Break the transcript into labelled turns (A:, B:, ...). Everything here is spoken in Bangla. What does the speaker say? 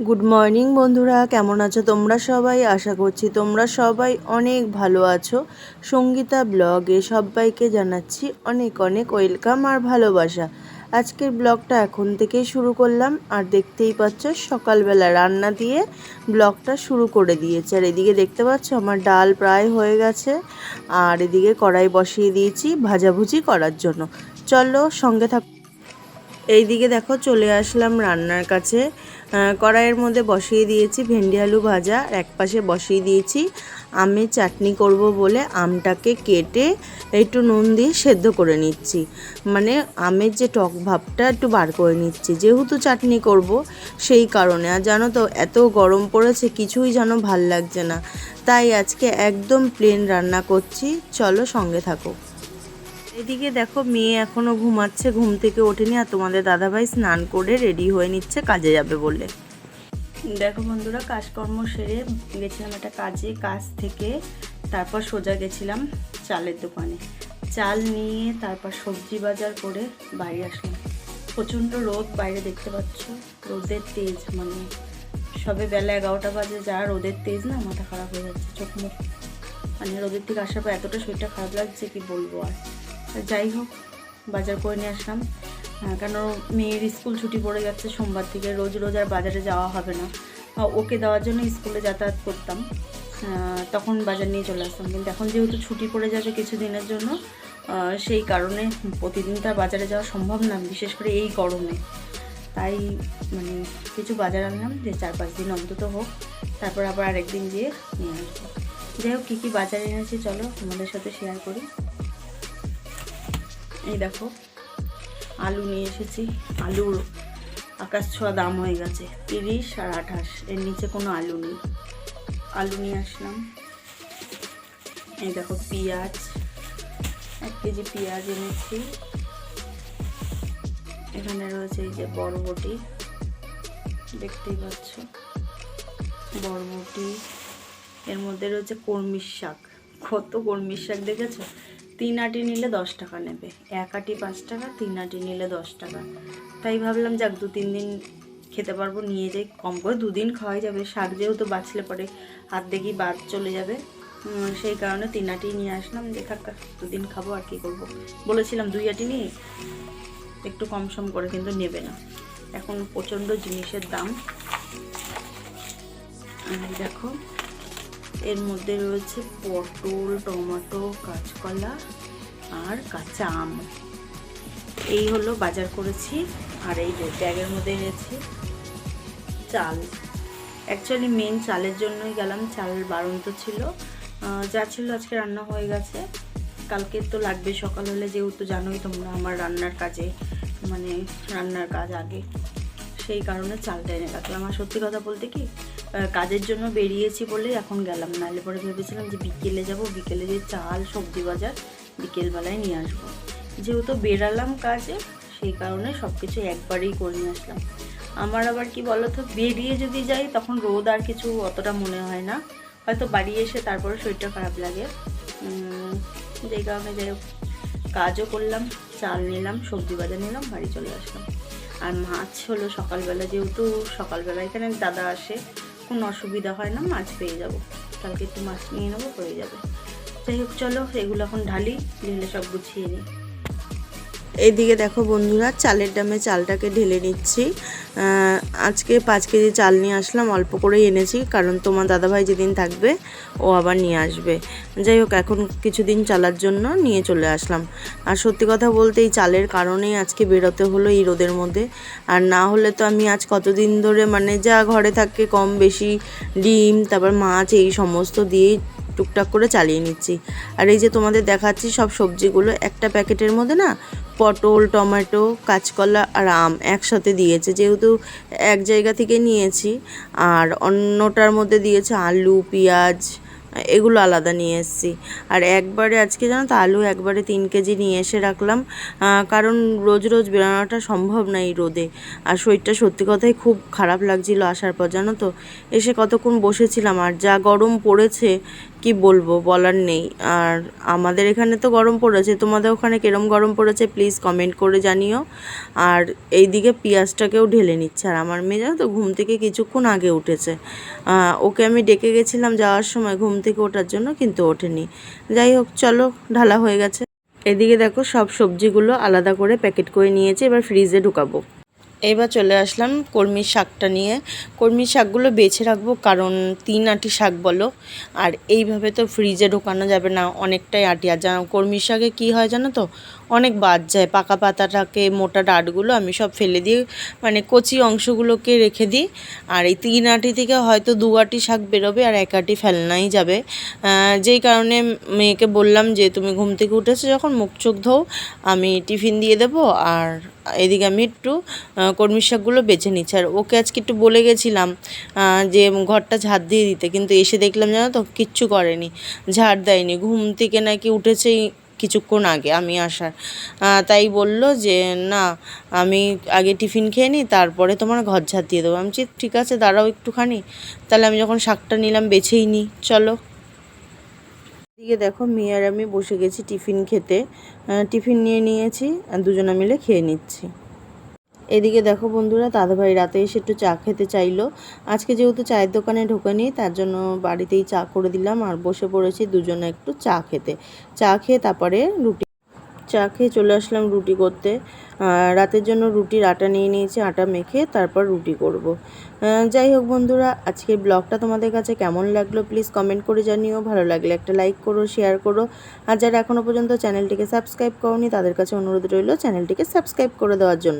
A: গুড মর্নিং বন্ধুরা। কেমন আছো তোমরা সবাই? আশা করছি তোমরা সবাই অনেক ভালো আছো। সঙ্গীতা ব্লগে সবাইকে জানাচ্ছি অনেক অনেক ওয়েলকাম আর ভালোবাসা। আজকের ব্লগটা এখন থেকেই শুরু করলাম। আর দেখতেই পাচ্ছ, সকালবেলা রান্না দিয়ে ব্লগটা শুরু করে দিয়েছে। আর এদিকে দেখতে পাচ্ছ, আমার ডাল প্রায় হয়ে গেছে। আর এদিকে কড়াই বসিয়ে দিয়েছি ভাজাভুজি করার জন্য। চলো সঙ্গে থাক এইদিকে দেখো চলে আসলাম রান্নার কাছে। কড়াইয়ের মধ্যে বসিয়ে দিয়েছি ভেন্ডি আলু ভাজা এক পাশে বসিয়ে দিয়েছি আমের চাটনি করব বলে আমটাকে কেটে একটু নুন দিয়ে সেদ্ধ করে নিচ্ছি। মানে আমের যে টক ভাবটা একটু বার করে নিচ্ছি। যেহেতু চাটনি করব সেই কারণে। আর জানো তো, এত গরম পড়েছে, কিছুই যেন ভালো লাগছে না। তাই আজকে একদম প্লেন রান্না করছি। চলো সঙ্গে থাকো। এদিকে দেখো মেয়ে এখনও ঘুমাচ্ছে, ঘুম থেকে ওঠেনি আর তোমাদের দাদাভাই স্নান করে রেডি হয়ে নিচ্ছে, কাজে যাবে বলে। দেখো বন্ধুরা, কাজকর্ম সেরে গেছিলাম একটা কাজে, কাজ থেকে তারপর সোজা গেছিলাম চালের দোকানে। চাল নিয়ে তারপর সবজি বাজার করে বাড়ি আসলাম। প্রচণ্ড রোদ, বাইরে দেখতে পাচ্ছ? রোদের তেজ মানে সবে বেলা এগারোটা বাজে, যা রোদের তেজ না, মাথা খারাপ হয়ে যাচ্ছে, চোখ মুখ মানে রোদের থেকে আসার পর এতটা শরীরটা খারাপ লাগছে, কি বলব আর। যাই হোক, বাজার করে নিয়ে আসলাম। কেন মেয়ের স্কুল ছুটি পড়ে যাচ্ছে, সোমবার থেকে রোজ রোজ আর বাজারে যাওয়া হবে না। ওকে দেওয়ার জন্য স্কুলে যাতায়াত করতাম। তখন বাজার নিয়ে চলে আসতাম। কিন্তু এখন যেহেতু ছুটি পড়ে যাবে কিছু দিনের জন্য সেই কারণে প্রতিদিন তো আর বাজারে যাওয়া সম্ভব না, বিশেষ করে এই গরমে। তাই মানে কিছু বাজার আনলাম, যে চার পাঁচ দিন অন্তত হোক। তারপর আবার আরেকদিন গিয়ে নিয়ে আসব। যাই হোক, কী কী বাজারে এনেছি, চলো তোমাদের সাথে শেয়ার করি। এই দেখো, আলু নিয়ে এসেছি। আলুর আকাশ ছোঁয়া দাম হয়ে গেছে, তিরিশ আর আঠাশ। এর নিচে কোনো আলু নেই। আলু নিয়ে আসলাম। এই দেখো, পেঁয়াজ, এক কেজি পেঁয়াজ এনেছি। এখানে রয়েছে এই যে বরবটি। দেখতেই পাচ্ছ, বরবটি। এর মধ্যে রয়েছে কর্মির শাক। কত কর্মির শাক দেখেছ? তিন আটি নিলে দশ টাকা নেবে। এক আটি পাঁচ টাকা, তিন আটি নিলে দশ টাকা। তাই ভাবলাম, যাক, দু তিন দিন খেতে পারব, নিয়ে যাই। কম করে দুদিন খাওয়াই যাবে। শাক যেহেতু বাছলে পরে হাত দেখি বাদ চলে যাবে সেই কারণে তিন আটি নিয়ে আসলাম। যে থাক দুদিন খাব আর কি করব। বলেছিলাম, দুই আটি নিয়ে একটু কম সম করে কিন্তু নেবে না। এখন প্রচণ্ড জিনিসের দাম। দেখো। এর মধ্যে রয়েছে পটল, টমেটো, কাঁচকলা আর কাঁচা আম। এই হলো বাজার করেছি আর এই যে ব্যাগের মধ্যে এনেছি চাল। অ্যাকচুয়ালি মেন চালের জন্যই গেলাম, চাল বারন্ত ছিল। যা ছিল আজকে রান্না হয়ে গেছে। কালকে তো লাগবে সকাল হলে, যেহেতু জানোই তোমরা আমার রান্নার কাজে মানে রান্নার কাজ আগে। সেই কারণে চালটা এনে রাখলাম। আর সত্যি কথা বলতে কি কাজের জন্য বেরিয়েছি বলে এখন গেলাম। নাহলে পরে ভেবেছিলাম যে বিকেলে যাব, বিকেলে যে চাল, সবজি বাজার বিকেলবেলায় নিয়ে আসব। যেহেতু বেরালাম কাজে, সেই কারণে সব কিছু একবারেই করে নিয়ে আসলাম। আমার আবার কি বলতো, বেরিয়ে যদি যাই তখন রোদ আর কিছু অতটা মনে হয় না। হয়তো বাড়ি এসে তারপরে শরীরটা খারাপ লাগে। যে কারণে যাই হোক, কাজও করলাম, চাল নিলাম, সবজি বাজার নিলাম, বাড়ি চলে আসলাম। আর মাছ হলো সকালবেলা, যেহেতু সকালবেলা এখানে দাদা আসে কোনো অসুবিধা হয় না, মাছ পেয়ে যাব। কালকে একটু মাছ নিয়ে নেব, হয়ে যাবে। যাই হোক, চলো, এগুলো এখন ঢালি, ঢেলে সব গুছিয়ে নিই। এইদিকে দেখো বন্ধুরা, চালের ডামে চালটাকে ঢেলে নিচ্ছি। আজকে পাঁচ কেজি চাল নিয়ে আসলাম, অল্প করেই এনেছি, কারণ তোমার দাদাভাই যেদিন থাকবে, ও আবার নিয়ে আসবে। যাই হোক, এখন কিছুদিন চালার জন্য নিয়ে চলে আসলাম। আর সত্যি কথা বলতে, এই চালের কারণেই আজকে বেরোতে হলো এই রোদের মধ্যে। আর না হলে তো আমি আজ কতদিন ধরে মানে যা ঘরে থাকে, কম বেশি ডিম, তারপর মাছ, এই সমস্ত দিয়েই টুকটাক করে চালিয়ে নিচ্ছি। আর এই যে তোমাদের দেখাচ্ছি সব সবজিগুলো, একটা প্যাকেটের মধ্যে না পটল, টমেটো, কাঁচকলা আর আম একসাথে দিয়েছে। যেহেতু এক জায়গা থেকে নিয়েছি, আর অন্যটার মধ্যে দিয়েছে আলু, পেঁয়াজ, এগুলো আলাদা নিয়ে এসেছি। আর একবারে আজকে জানো তো আলু একবারে তিন কেজি নিয়ে এসে রাখলাম। কারণ রোজ রোজ বেরোনোটা সম্ভব না এই রোদে। আর শরীরটা সত্যি কথাই খুব খারাপ লাগছিল আসার পর, জানো তো? এসে কতক্ষণ বসেছিলাম, আর যা গরম পড়েছে
B: কি বলব বলার নেই। আর আমাদের এখানে তো গরম পড়েছে, তোমাদের ওখানে কিরম গরম পড়েছে প্লিজ কমেন্ট করে জানিও। আর এইদিকে পেঁয়াজটাকেও ঢেলে নিচ্ছে, আর আমার মেয়ে জানো তো ঘুম থেকে কিছুক্ষণ আগে উঠেছে। ওকে আমি ডেকে গেছিলাম যাওয়ার সময় ঘুম থেকে ওঠার জন্য, কিন্তু ওঠেনি। যাই হোক, চলো, ঢালা হয়ে গেছে। এদিকে দেখো সব সবজিগুলো আলাদা করে প্যাকেট করে নিয়েছে, এবার ফ্রিজে ঢুকাবো। এবার চলে আসলাম কর্মী শাকটা নিয়ে। কর্মী শাকগুলো বেছে রাখব কারণ তিন আটি শাক বলো। আর এইভাবে তো ফ্রিজে ঢোকানো যাবে না, অনেকটাই আটি। আর যা কর্মী শাকে কী হয় জানো তো? অনেক বাদ যায়। পাকা পাতাটাকে, মোটা ডাঁটগুলো আমি সব ফেলে দিয়ে মানে কচি অংশগুলোকে রেখে দিই। আর এই তিন আটি থেকে হয়তো দু আটি শাক বেরোবে আর এক আটি ফেলনাই যাবে। যেই কারণে মেয়েকে বললাম যে, তুমি ঘুম থেকে উঠেছো যখন, মুখ চোখ ধোও, আমি টিফিন দিয়ে দেবো আর এদিকে আমি একটু কলমির শাকগুলো বেছে নিচ্ছি। আর ওকে আজকে একটু বলে গেছিলাম যে ঘরটা ঝাড় দিয়ে দিতে। কিন্তু এসে দেখলাম জানো তো, কিচ্ছু করেনি ঝাড় দেয়নি। ঘুম থেকে নাকি উঠেছেই কিছুক্ষণ আগে, আমি আসার। তাই বলল যে, না, আমি আগে টিফিন খেয়ে নিই, তারপরে তোমার ঘর ঝাড় দিয়ে দেবো। আমি ঠিক আছে, দাঁড়াও একটুখানি। তাহলে আমি যখন শাকটা নিলাম, বেছেই নিই। চলো। দিকে দেখো, মেয়ে আর আমি বসে গেছি টিফিন খেতে। টিফিন নিয়ে নিয়েছি, আর দুজনে মিলে খেয়ে নিচ্ছি। এদিকে দেখো বন্ধুরা, দাদাভাই রাতে এসে একটু চা খেতে চাইলো। আজকে যেহেতু চায়ের দোকানে ঢোকেনি, তার জন্য বাড়িতেই চা করে দিলাম আর বসে পড়েছি দুজনে একটু চা খেতে। চা খেয়ে তারপরে রুটি। চা খেয়ে চলে আসলাম রুটি করতে। রাতের জন্য রুটির আটা নিয়ে নিয়েছি, আটা মেখে তারপর রুটি করব। যাই হোক বন্ধুরা, আজকের ব্লগটা তোমাদের কাছে কেমন লাগল প্লিজ কমেন্ট করে জানিও। ভালো লাগলে একটা লাইক করো শেয়ার করো। আর যারা এখনও পর্যন্ত চ্যানেলটিকে সাবস্ক্রাইব করনি, তাদের কাছে অনুরোধ রইল চ্যানেলটিকে সাবস্ক্রাইব করে দেওয়ার জন্য।